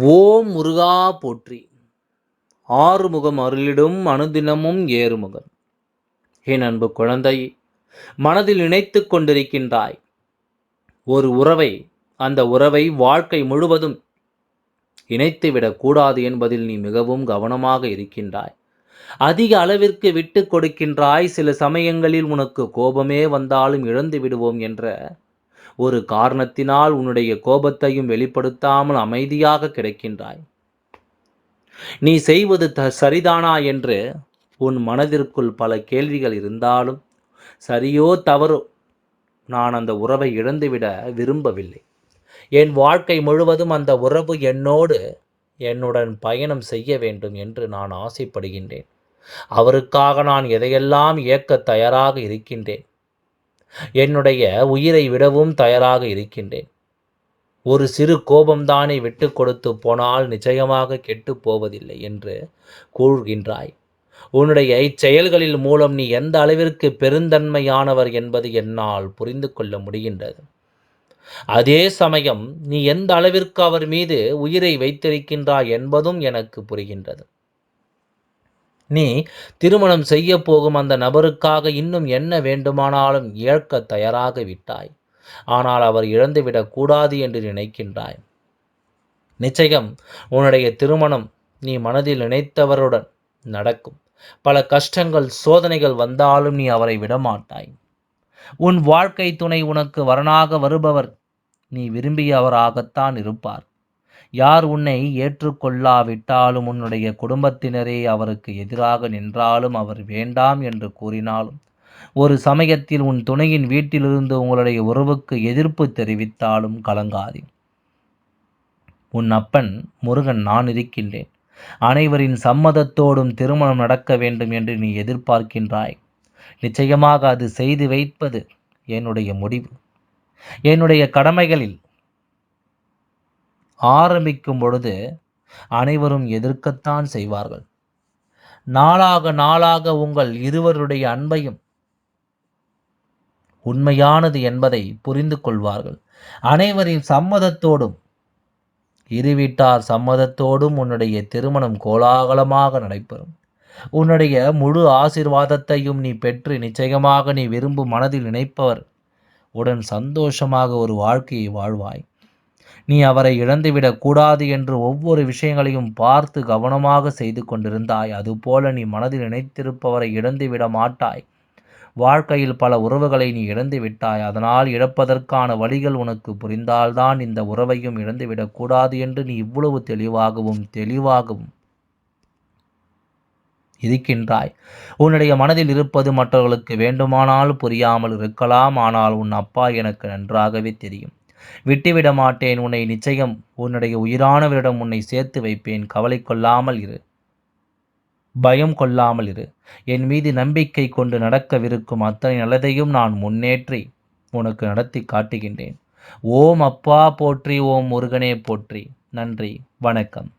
ஓம் முருகா போற்றி. ஆறுமுகம் அருளிடும் அனுதினமும் ஏறுமுகம். என் அன்பு குழந்தை மனதில் நினைத்து கொண்டிருக்கின்றாய். ஒரு உறவை அந்த உறவை வாழ்க்கை முழுவதும் இணைத்துவிடக்கூடாது என்பதில் நீ மிகவும் கவனமாக இருக்கின்றாய். அதிக அளவிற்கு விட்டு கொடுக்கின்றாய். சில சமயங்களில் உனக்கு கோபமே வந்தாலும் இழந்து விடுவோம் என்ற ஒரு காரணத்தினால் உன்னுடைய கோபத்தையும் வெளிப்படுத்தாமல் அமைதியாக கிடைக்கின்றாய். நீ செய்வது த சரிதானா என்று உன் மனதிற்குள் பல கேள்விகள் இருந்தாலும் சரியோ தவறோ நான் அந்த உறவை இழந்துவிட விரும்பவில்லை. என் வாழ்க்கை முழுவதும் அந்த உறவு என்னோடு என்னுடன் பயணம் செய்ய வேண்டும் என்று நான் ஆசைப்படுகின்றேன். அவருக்காக நான் எதையெல்லாம் இயக்க தயாராக இருக்கின்றேன். என்னுடைய உயிரை விடவும் தயாராக இருக்கின்றேன். ஒரு சிறு கோபம்தானே விட்டு கொடுத்து போனால் நிச்சயமாக கெட்டு போவதில்லை என்று கூறுகின்றாய். உன்னுடைய இச்செயல்களில் மூலம் நீ எந்த அளவிற்கு பெருந்தன்மையானவர் என்பது என்னால் புரிந்து கொள்ள முடிகின்றது. அதே சமயம் நீ எந்த அளவிற்கு அவர் மீது உயிரை வைத்திருக்கின்றாய் என்பதும் எனக்கு புரிகின்றது. நீ திருமணம் செய்ய போகும் அந்த நபருக்காக இன்னும் என்ன வேண்டுமானாலும் இழக்க தயாராக விட்டாய். ஆனால் அவர் இழந்துவிடக் கூடாது என்று நினைக்கின்றாய். நிச்சயம் உன்னுடைய திருமணம் நீ மனதில் நினைத்தவருடன் நடக்கும். பல கஷ்டங்கள் சோதனைகள் வந்தாலும் நீ அவரை விடமாட்டாய். உன் வாழ்க்கை துணை உனக்கு வரனாக வருபவர் நீ விரும்பியவராகத்தான் இருப்பார். யார் உன்னை ஏற்றுக்கொள்ளாவிட்டாலும் உன்னுடைய குடும்பத்தினரே அவருக்கு எதிராக நின்றாலும் அவர் வேண்டாம் என்று கூறினாலும் ஒரு சமயத்தில் உன் துணையின் வீட்டிலிருந்து உங்களுடைய உறவுக்கு எதிர்ப்பு தெரிவித்தாலும் கலங்காதி. உன் அப்பன் முருகன் நான் இருக்கின்றேன். அனைவரின் சம்மதத்தோடும் திருமணம் நடக்க வேண்டும் என்று நீ எதிர்பார்க்கின்றாய். நிச்சயமாக அது செய்து வைப்பது என்னுடைய முடிவு. என்னுடைய கடமைகளில் ஆரம்பிக்கும் பொழுது அனைவரும் எதிர்க்கத்தான் செய்வார்கள். நாளாக நாளாக உங்கள் இருவருடைய அன்பையும் உண்மையானது என்பதை புரிந்து கொள்வார்கள். அனைவரின் சம்மதத்தோடும் இரு வீட்டார் சம்மதத்தோடும் உன்னுடைய திருமணம் கோலாகலமாக நடைபெறும். உன்னுடைய முழு ஆசிர்வாதத்தையும் நீ பெற்று நிச்சயமாக நீ விரும்பும் மனதில் நினைப்பவர் உடன் சந்தோஷமாக ஒரு வாழ்க்கையை வாழ்வாய். நீ அவரை இழந்துவிடக் கூடாது என்று ஒவ்வொரு விஷயங்களையும் பார்த்து கவனமாக செய்து கொண்டிருந்தாய். அதுபோல நீ மனதில் நினைத்திருப்பவரை இழந்துவிட மாட்டாய். வாழ்க்கையில் பல உறவுகளை நீ இழந்து விட்டாய் அதனால் இழப்பதற்கான வழிகள் உனக்கு புரிந்தால்தான் இந்த உறவையும் இழந்துவிடக் கூடாது என்று நீ இவ்வளவு தெளிவாகவும் தெளிவாகவும் இருக்கின்றாய். உன்னுடைய மனதில் இருப்பது மற்றவர்களுக்கு வேண்டுமானால் புரியாமல் இருக்கலாம். ஆனால் உன் அப்பா எனக்கு நன்றாகவே தெரியும். விட்டுவிட மாட்டேன் உன்னை நிச்சயம் உன்னுடைய உயிரானவரிடம் உன்னை சேர்த்து வைப்பேன். கவலை கொள்ளாமல் இரு. பயம் கொள்ளாமல் இரு. என் மீது நம்பிக்கை கொண்டு நடக்கவிருக்கும் அத்தனை நல்லதையும் நான் முன்னேற்றி உனக்கு நடத்தி காட்டுகின்றேன். ஓம் அப்பா போற்றி ஓம் முருகனே போற்றி. நன்றி வணக்கம்.